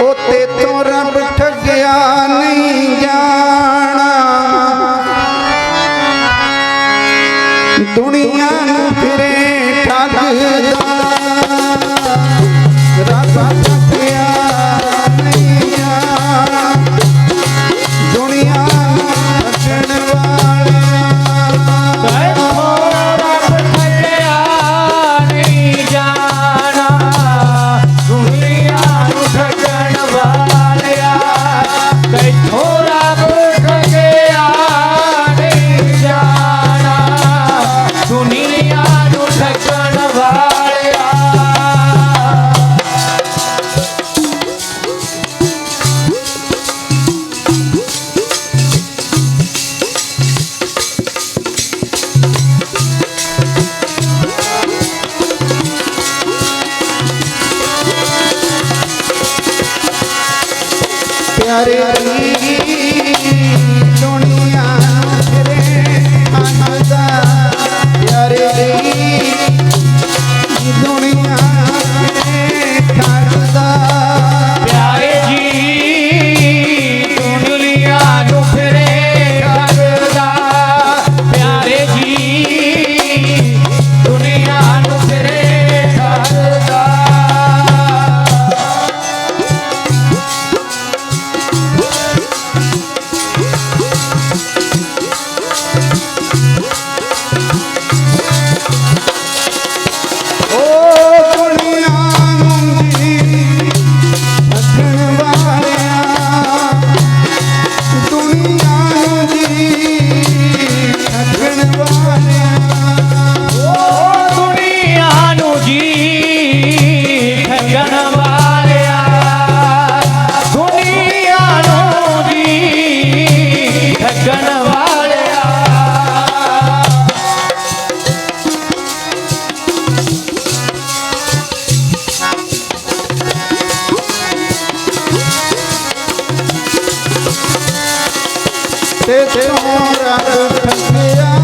ਉਹ ਤੇ ਤੋਂ ਰੱਬ ਠੱਗਿਆ ਨਹੀਂ ਜਾਣਾ। ਦੁਨੀਆ ਨੂੰ ਫਿਰੇ ਠੱਗਦਾ। ਰੱਬ রে Te te mora, te te.